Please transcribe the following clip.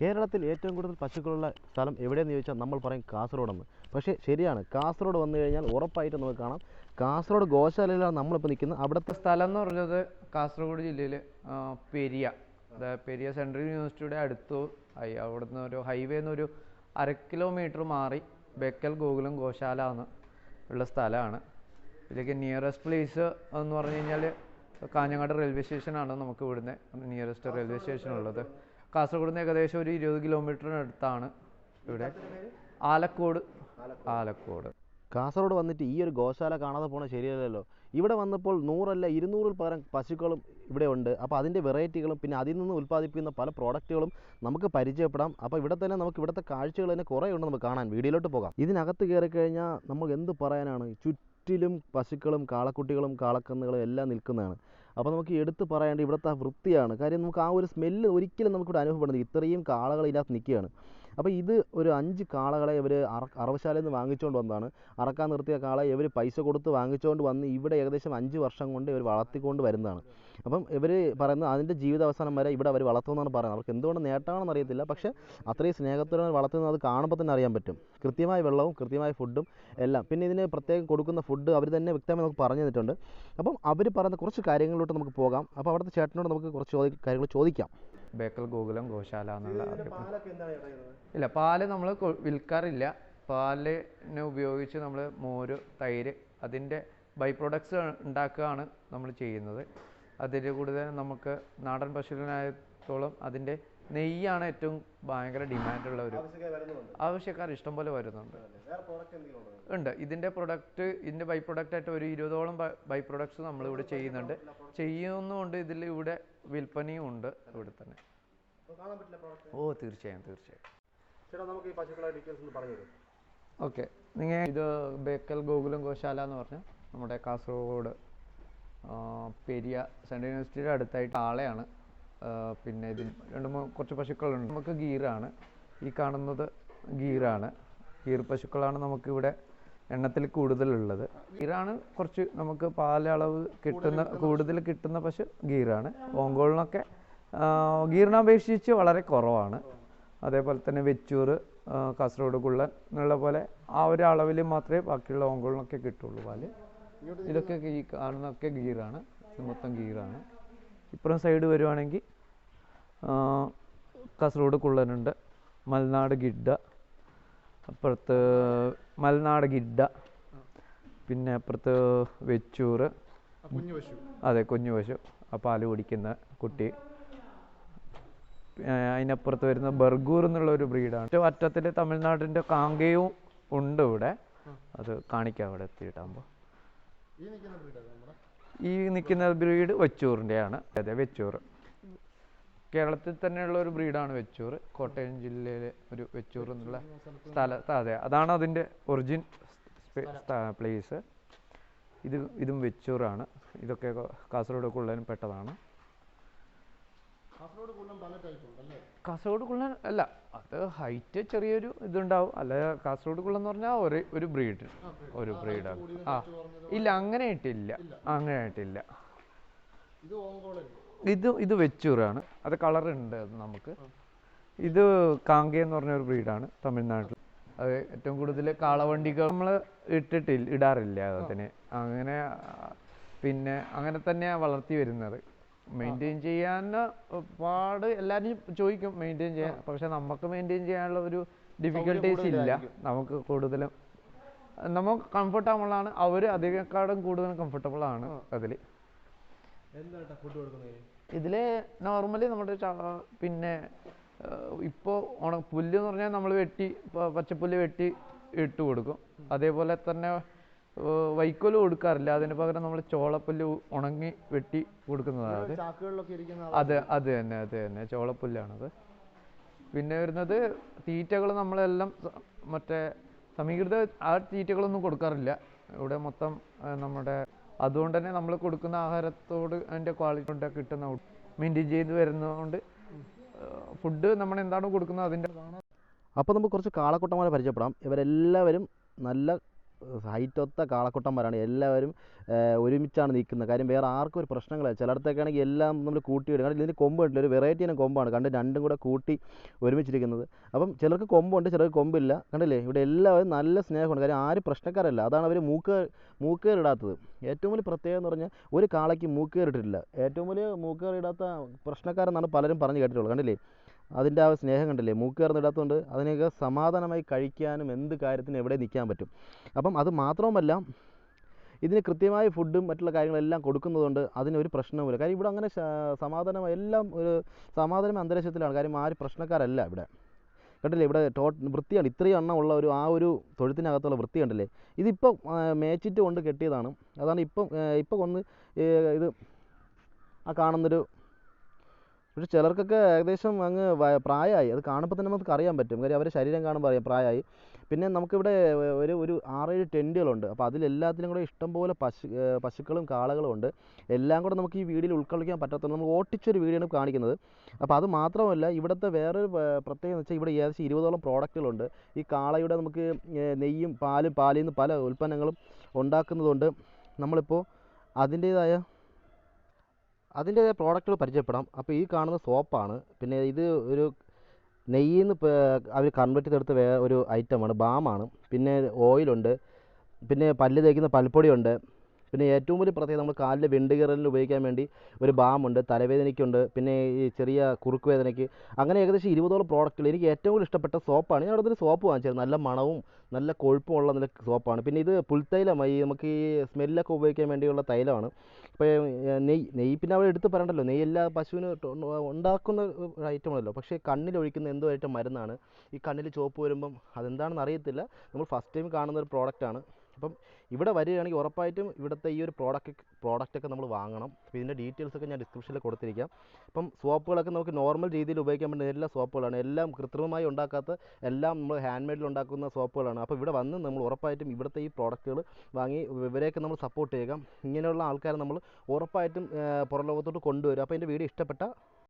കേരളത്തിൽ ഏറ്റവും കൂടുതൽ പശുക്കളുള്ള സ്ഥലം എവിടെയെന്ന് ചോദിച്ചാൽ നമ്മൾ പറയും കാസർഗോഡെന്ന് പക്ഷേ ശരിയാണ് കാസർഗോഡ് വന്നു കഴിഞ്ഞാൽ ഉറപ്പായിട്ട് നമുക്ക് കാണാം. കാസർഗോഡ് ഗോശാലയിലാണ് നമ്മളിപ്പോൾ നിൽക്കുന്നത്. അവിടുത്തെ സ്ഥലം എന്ന് പറഞ്ഞത് കാസർഗോഡ് ജില്ലയിൽ പെരിയ. പെരിയ സെൻട്രൽ യൂണിവേഴ്സിറ്റിയുടെ അടുത്ത് ആയി. അവിടുന്ന് ഒരു ഹൈവേ ഒരു അര കിലോമീറ്റർ മാറി ബെക്കൽ ഗോകുലം ഗോശാല എന്ന് ഉള്ള സ്ഥലമാണ്. ഇതിലേക്ക് നിയറസ്റ്റ് പ്ലേസ് എന്ന് പറഞ്ഞു കഴിഞ്ഞാൽ കാഞ്ഞങ്ങാട് റെയിൽവേ സ്റ്റേഷനാണ് നമുക്ക് ഇവിടുന്ന് നിയറസ്റ്റ് റെയിൽവേ സ്റ്റേഷൻ ഉള്ളത് കാസർഗോഡ് നിന്ന് ഏകദേശം ഒരു ഇരുപത് കിലോമീറ്ററിനടുത്താണ് ഇവിടെ. ആലക്കോട്. ആലക്കോട്. കാസർഗോഡ് വന്നിട്ട് ഈ ഒരു ഗോശാല കാണാതെ പോണത് ശരിയല്ലല്ലോ. ഇവിടെ വന്നപ്പോൾ നൂറല്ല ഇരുന്നൂറിൽ പകരം പശുക്കളും ഇവിടെ ഉണ്ട്. അപ്പോൾ അതിന്റെ വെറൈറ്റികളും പിന്നെ അതിൽ നിന്ന് ഉൽപ്പാദിപ്പിക്കുന്ന പല പ്രോഡക്റ്റുകളും നമുക്ക് പരിചയപ്പെടാം. അപ്പോൾ ഇവിടെ തന്നെ നമുക്ക് ഇവിടുത്തെ കാഴ്ചകൾ തന്നെ കുറേ ഉണ്ട് നമുക്ക് കാണാൻ. വീഡിയോയിലോട്ട് പോകാം. ഇതിനകത്ത് കയറി കഴിഞ്ഞാൽ നമുക്ക് എന്ത് പറയാനാണ്? ചുറ്റിലും പശുക്കളും കാളക്കുട്ടികളും കാളക്കന്നുകളും എല്ലാം നിൽക്കുന്നതാണ്. അപ്പോൾ നമുക്ക് എടുത്ത് പറയേണ്ട ഇവിടുത്തെ ആ വൃത്തിയാണ്. കാര്യം നമുക്ക് ആ ഒരു സ്മെല്ല് ഒരിക്കലും നമുക്കിവിടെ അനുഭവപ്പെടുന്നത് ഇത്രയും കാളകൾ ഇതിനകത്ത് നിൽക്കുകയാണ്. അപ്പോൾ ഇത് ഒരു അഞ്ച് കാളകളെ ഇവർ അറവശാലയിൽ നിന്ന് വാങ്ങിച്ചുകൊണ്ട് വന്നതാണ് അറക്കാൻ നിർത്തിയ കാളെ ഇവർ പൈസ കൊടുത്ത് വാങ്ങിച്ചുകൊണ്ട് വന്ന് ഇവിടെ ഏകദേശം അഞ്ച് വർഷം കൊണ്ട് ഇവർ വളർത്തിക്കൊണ്ട് വരുന്നതാണ്. അപ്പം ഇവർ പറയുന്നത് അതിന്റെ ജീവിതാവസാനം വരെ ഇവിടെ അവർ വളർത്തുമെന്നാണ് പറയുന്നത്. അവർക്ക് എന്തുകൊണ്ട് നേട്ടമാണെന്ന് അറിയത്തില്ല. പക്ഷേ അത്രയും സ്നേഹത്തോടെ വളർത്തുന്നത്. അത് കാണുമ്പോൾ തന്നെ അറിയാൻ പറ്റും. കൃത്യമായ വെള്ളവും കൃത്യമായ ഫുഡും എല്ലാം. പിന്നെ ഇതിന് പ്രത്യേകം കൊടുക്കുന്ന ഫുഡ് അവർ തന്നെ വ്യക്തമായി നമുക്ക് പറഞ്ഞു തന്നിട്ടുണ്ട്. അപ്പം അവർ പറയുന്ന കുറച്ച് കാര്യങ്ങളിലോട്ട് നമുക്ക് പോകാം. അപ്പോൾ അവിടുത്തെ ചേട്ടനോട് നമുക്ക് കുറച്ച് കാര്യങ്ങൾ ചോദിക്കാം. ബേക്കൽ ഗോകുലം ഗോശാല എന്നുള്ള ഇല്ല പാൽ നമ്മൾ വിൽക്കാറില്ല. പാലിനെ ഉപയോഗിച്ച് നമ്മൾ മോര് തൈര് അതിന്റെ ബൈ പ്രൊഡക്ട്സ് ഉണ്ടാക്കുകയാണ് നമ്മൾ ചെയ്യുന്നത്. അതിൽ കൂടുതൽ നമുക്ക് നാടൻ പശുവിനായത്തോളം അതിന്റെ നെയ്യാണ് ഏറ്റവും ഭയങ്കര ഡിമാൻഡുള്ള ഒരു ആവശ്യക്കാർ ഇഷ്ടംപോലെ വരുന്നുണ്ട്. ഉണ്ട്? ഇതിന്റെ പ്രൊഡക്റ്റ് ഇതിന്റെ ബൈ പ്രൊഡക്റ്റ് ആയിട്ട് ഒരു ഇരുപതോളം ബൈ പ്രൊഡക്ട്സ് നമ്മളിവിടെ ചെയ്യുന്നുണ്ട്. ചെയ്യുന്നുമുണ്ട്. ഇതിൽ ഇവിടെ വിൽപ്പനയും ഉണ്ട് ഇവിടെ തന്നെ ഓ തീർച്ചയായും തീർച്ചയായും. ചേട്ടാ നമുക്ക് ഈ പശുക്കളെ ഡീറ്റെയിൽസ് ഒന്ന് പറഞ്ഞു തരും ഓക്കെ. നിങ്ങൾ ഇത് ബേക്കൽ ഗോകുലം ഗോശാല എന്ന് പറഞ്ഞ നമ്മുടെ കാസർഗോഡ് പെരിയ സെൻട്രൽ യൂണിവേഴ്സിറ്റിയുടെ അടുത്തായിട്ട് ആളെയാണ്. പിന്നെ ഇതിന് രണ്ട് മൂന്ന് കുറച്ച് പശുക്കളുണ്ട്. നമുക്ക് ഗീറാണ്. ഈ കാണുന്നത് ഗീറാണ്. ഗീർ പശുക്കളാണ് നമുക്കിവിടെ എണ്ണത്തിൽ കൂടുതലുള്ളത്. ഗീറാണ് കുറച്ച് നമുക്ക് പാലളവ് കിട്ടുന്ന കൂടുതൽ കിട്ടുന്ന പശു. ഗീറാണ്. ഓങ്കോളിനൊക്കെ ഗീറിനെ അപേക്ഷിച്ച് വളരെ കുറവാണ്. അതേപോലെ തന്നെ വെച്ചൂർ കാസർഗോഡ് കുള്ളൻ എന്നുള്ള പോലെ ആ ഒരു അളവിൽ മാത്രമേ ബാക്കിയുള്ള ഓങ്കോളിനൊക്കെ കിട്ടുള്ളൂ പാൽ. ഇതൊക്കെ ഈ കാണുന്നൊക്കെ ഗീറാണ്. മൊത്തം ഗീറാണ്. ഇപ്പുറം സൈഡ് വരുവാണെങ്കിൽ കാസർഗോഡ് കുള്ളനുണ്ട് മലനാട് ഗിഡ്ഡ അപ്പുറത്ത് മലനാട് ഗിഡ്ഡ പിന്നെ അപ്പുറത്ത് വെച്ചൂർ അതെ കുഞ്ഞു പശു ആ പാൽ കുടിക്കുന്ന കുട്ടി. അതിനപ്പുറത്ത് വരുന്ന ബർഗൂർ എന്നുള്ള ഒരു ബ്രീഡാണ്. ഏറ്റവും അറ്റത്തിൽ തമിഴ്നാടിന്റെ കാങ്കയും ഉണ്ട് ഇവിടെ. അത് കാണിക്കാം അവിടെ എത്തിയിട്ടാകുമ്പോൾ ഈ നിൽക്കുന്ന ബ്രീഡ് വെച്ചൂറിന്റെയാണ്. അതെ വെച്ചൂർ കേരളത്തിൽ തന്നെയുള്ള ഒരു ബ്രീഡാണ് വെച്ചൂർ കോട്ടയം ജില്ലയിലെ ഒരു വെച്ചൂർ എന്നുള്ള സ്ഥലത്ത് അതെ അതാണ് അതിന്റെ ഒറിജിൻ പ്ലേസ്. ഇത് ഇതും വെച്ചൂറാണ്. ഇതൊക്കെ കാസർഗോഡൊക്കെ ഉള്ളതിനും പെട്ടതാണ്. കാസർഗോഡ് കുള്ളൻ അല്ല അത് ഹൈറ്റ് ചെറിയൊരു ഇതുണ്ടാവും. അല്ല കാസർഗോഡ് കുള്ളൻ എന്ന് പറഞ്ഞാൽ ഒരു ഒരു ബ്രീഡ് ഒരു ബ്രീഡാണ് ആ ഇല്ല അങ്ങനെ ആയിട്ടില്ല അങ്ങനെ ആയിട്ടില്ല ഇത് ഇത് വെച്ചൂറാണ് അത് കളർ ഉണ്ട് നമുക്ക്. ഇത് കാങ്കേ എന്ന് പറഞ്ഞ ഒരു ബ്രീഡാണ് തമിഴ്നാട്ടിൽ. അത് ഏറ്റവും കൂടുതൽ കാളവണ്ടികൾ നമ്മൾ ഇട്ടിട്ടില്ല ഇടാറില്ല അതിന്. അങ്ങനെ പിന്നെ അങ്ങനെ തന്നെയാണ് വളർത്തി വരുന്നത്. മെയിന്റെയിൻ ചെയ്യാൻ പാട് എല്ലാവരും ചോദിക്കും മെയിന്റെയിൻ ചെയ്യാൻ. പക്ഷെ നമുക്ക് മെയിന്റെയിൻ ചെയ്യാനുള്ള ഒരു ഡിഫിക്കൽട്ടീസ് ഇല്ല. നമുക്ക് കൂടുതലും നമുക്ക് കംഫർട്ടബിൾ ആണ്. അവർ അതിനേക്കാളും കൂടുതൽ കംഫർട്ടബിൾ ആണ് അതിൽ ഇതിൽ നോർമലി നമ്മുടെ പിന്നെ ഇപ്പോൾ ഉണ പുല്ല് എന്ന് പറഞ്ഞാൽ നമ്മൾ വെട്ടി പച്ചപ്പുല്ല് വെട്ടി ഇട്ട് കൊടുക്കും. അതേപോലെ തന്നെ വൈക്കോൽ കൊടുക്കാറില്ല. അതിന് പകരം നമ്മൾ ചോളപ്പുല്ല് ഉണങ്ങി വെട്ടി കൊടുക്കുന്നതാണ് അതെ. അത് തന്നെ അത് തന്നെ. ചോളപ്പുല്ലാണത്. പിന്നെ വരുന്നത് തീറ്റകൾ നമ്മളെല്ലാം മറ്റേ സമീകൃത ആ തീറ്റകളൊന്നും കൊടുക്കാറില്ല. ഇവിടെ മൊത്തം നമ്മുടെ അതുകൊണ്ട് തന്നെ നമ്മൾ കൊടുക്കുന്ന ആഹാരത്തോട് അതിന്റെ ക്വാളിറ്റി കൊണ്ട് കിട്ടുന്ന മെയിന്റെയിൻ ചെയ്ത് വരുന്നതുകൊണ്ട് ഫുഡ് നമ്മൾ എന്താണോ കൊടുക്കുന്നത് അതിന്റെ അപ്പോൾ നമുക്ക് കുറച്ച് കാളക്കുട്ടന്മാരെ പരിചയപ്പെടാം. ഇവരെല്ലാവരും നല്ല ഹൈറ്റൊത്ത കാളക്കുട്ടന്മാരാണ്. എല്ലാവരും ഒരുമിച്ചാണ് നിൽക്കുന്നത്. കാര്യം വേറെ ആർക്കും ഒരു പ്രശ്നങ്ങളില്ല. ചിലയിടത്തൊക്കെ ആണെങ്കിൽ എല്ലാം നമ്മൾ കൂട്ടിയിടും കാരണം ഇതിന് കൊമ്പ് ഒരു വെറൈറ്റി ഇനം കൊമ്പാണ്. കണ്ട് രണ്ടും കൂടെ കൂട്ടി ഒരുമിച്ചിരിക്കുന്നത്. അപ്പം ചിലർക്ക് കൊമ്പുണ്ട് ചിലർക്ക് കൊമ്പില്ല. കണ്ടില്ലേ? ഇവിടെ എല്ലാവരും നല്ല സ്നേഹമുണ്ട് കാര്യം ആരും പ്രശ്നക്കാരല്ല. അതാണ് അവർ മൂക്ക് മൂക്കേറിടാത്തത് ഏറ്റവും വലിയ പ്രത്യേകത എന്ന് പറഞ്ഞാൽ ഒരു കാളയ്ക്ക് മൂക്കേറിട്ടിട്ടില്ല ഏറ്റവും വലിയ മൂക്കേറിടാത്ത പ്രശ്നക്കാരെന്നാണ് പലരും പറഞ്ഞു കേട്ടിട്ടുള്ളത്. കണ്ടില്ലേ? അതിന്റെ ആ സ്നേഹം കണ്ടില്ലേ? കയറുന്നിടാത്തതുകൊണ്ട് അതിനെയൊക്കെ സമാധാനമായി കഴിക്കാനും എന്ത് കാര്യത്തിനും എവിടെ നിൽക്കാൻ പറ്റും? അപ്പം അത് മാത്രവുമല്ല ഇതിന് കൃത്യമായ ഫുഡും മറ്റുള്ള കാര്യങ്ങളെല്ലാം കൊടുക്കുന്നതുകൊണ്ട് അതിനൊരു പ്രശ്നവുമില്ല. കാര്യം ഇവിടെ അങ്ങനെ സമാധാനമായി സമാധാനം എല്ലാം ഒരു സമാധാനം അന്തരീക്ഷത്തിലാണ്. കാര്യം ആര് പ്രശ്നക്കാരല്ല ഇവിടെ. കണ്ടില്ലേ? ഇവിടെ ടോ വൃത്തിയാണ്. ഇത്രയും എണ്ണം ഉള്ള ഒരു ആ ഒരു തൊഴുത്തിനകത്തുള്ള വൃത്തി കണ്ടില്ലേ? ഇതിപ്പോൾ മേച്ചിട്ട് കൊണ്ട് കെട്ടിയതാണ്. അതാണ് ഇപ്പം ഇപ്പം ഒന്ന് ഇത് ആ കാണുന്നൊരു പക്ഷെ ചിലർക്കൊക്കെ ഏകദേശം അങ്ങ് പ്രായമായി. അത് കാണുമ്പോൾ തന്നെ നമുക്ക് അറിയാൻ പറ്റും. കാര്യം അവരെ ശരീരം കാണുമ്പോൾ അറിയാം പ്രായമായി. പിന്നെ നമുക്കിവിടെ ഒരു ഒരു ആറേഴ് ടെന്റുകളുണ്ട് അപ്പോൾ അതിലെല്ലാത്തിനും കൂടെ ഇഷ്ടംപോലെ പശു പശുക്കളും കാളകളും ഉണ്ട്. എല്ലാം കൂടെ നമുക്ക് ഈ വീഡിയോയിൽ ഉൾക്കൊള്ളിക്കാൻ പറ്റാത്തതുകൊണ്ട് നമ്മൾ ഓട്ടിച്ചൊരു വീഡിയോ ആണ് കാണിക്കുന്നത്. അപ്പോൾ അത് മാത്രമല്ല ഇവിടുത്തെ വേറൊരു പ്രത്യേകത എന്ന് വെച്ചാൽ ഇവിടെ ഏകദേശം ഇരുപതോളം പ്രോഡക്റ്റുകളുണ്ട്. ഈ കാളയുടെ നമുക്ക് നെയ്യും പാലും പാലിൽ നിന്ന് പല ഉൽപ്പന്നങ്ങളും ഉണ്ടാക്കുന്നതുകൊണ്ട് നമ്മളിപ്പോൾ അതിന്റേതായ അതിന്റെ പ്രോഡക്റ്റുകൾ പരിചയപ്പെടാം. അപ്പോൾ ഈ കാണുന്ന സോപ്പാണ് പിന്നെ ഇത് ഒരു നെയ്യിൽ നിന്ന് അവർ കൺവെർട്ട് ചെയ്തെടുത്ത വേ ഒരു ഐറ്റമാണ് ബാമാണ് പിന്നെ ഓയിലുണ്ട് പിന്നെ പല്ല് തേക്കുന്ന പൽപ്പൊടിയുണ്ട് പിന്നെ ഏറ്റവും വലിയ പ്രത്യേകത നമ്മൾ കാലിൽ വെണ്ടുകീറലിന് ഉപയോഗിക്കാൻ വേണ്ടി ഒരു ബാമുണ്ട് തലവേദനയ്ക്കുണ്ട് പിന്നെ ഈ ചെറിയ കുറുക്ക് വേദനയ്ക്ക് അങ്ങനെ ഏകദേശം ഇരുപതോളം പ്രോഡക്റ്റുകൾ എനിക്ക് ഏറ്റവും കൂടുതൽ ഇഷ്ടപ്പെട്ട സോപ്പാണ്. ഞാൻ അവിടെ ഒരു സോപ്പ് വാങ്ങിച്ചത് നല്ല മണവും നല്ല കൊഴുപ്പുമുള്ള നല്ല സോപ്പാണ്. പിന്നെ ഇത് പുൽത്തൈലമായി നമുക്ക് ഈ സ്മെല്ലൊക്കെ ഉപയോഗിക്കാൻ വേണ്ടിയുള്ള തൈലമാണ്. ഇപ്പോൾ നെയ്യ് നെയ്യ് പിന്നെ അവിടെ എടുത്ത് പറയണ്ടല്ലോ. നെയ്യ് എല്ലാ പശുവിന് ഉണ്ടാക്കുന്ന ഒരു ഐറ്റമാണല്ലോ പക്ഷേ കണ്ണിൽ ഒഴിക്കുന്ന എന്തോ ഐറ്റം മരുന്നാണ്. ഈ കണ്ണിൽ ചുവപ്പ് വരുമ്പം അതെന്താണെന്ന് അറിയത്തില്ല. നമ്മൾ ഫസ്റ്റ് ടൈം കാണുന്ന ഒരു പ്രോഡക്റ്റാണ് അപ്പം ഇവിടെ വരികയാണെങ്കിൽ ഉറപ്പായിട്ടും ഇവിടുത്തെ ഈ ഒരു പ്രോഡക്റ്റ് പ്രോഡക്റ്റൊക്കെ നമ്മൾ വാങ്ങണം. അപ്പോൾ ഇതിന്റെ ഡീറ്റെയിൽസ് ഒക്കെ ഞാൻ ഡിസ്ക്രിപ്ഷനിൽ കൊടുത്തിരിക്കാം. അപ്പം സോപ്പുകളൊക്കെ നമുക്ക് നോർമൽ രീതിയിൽ ഉപയോഗിക്കാൻ പറ്റുന്ന എല്ലാ സോപ്പുകളാണ് എല്ലാം കൃത്രിമമായി ഉണ്ടാക്കാത്ത എല്ലാം നമ്മൾ ഹാൻഡ് ഉണ്ടാക്കുന്ന സോപ്പുകളാണ് അപ്പോൾ ഇവിടെ വന്ന് നമ്മൾ ഉറപ്പായിട്ടും ഇവിടുത്തെ ഈ പ്രോഡക്റ്റുകൾ വാങ്ങി ഇവരെയൊക്കെ നമ്മൾ സപ്പോർട്ട് ചെയ്യുക. ഇങ്ങനെയുള്ള ആൾക്കാരെ നമ്മൾ ഉറപ്പായിട്ടും പുറം ലോകത്തോട്ട് കൊണ്ടുവരും അപ്പോൾ എന്റെ വീഡിയോ ഇഷ്ടപ്പെട്ട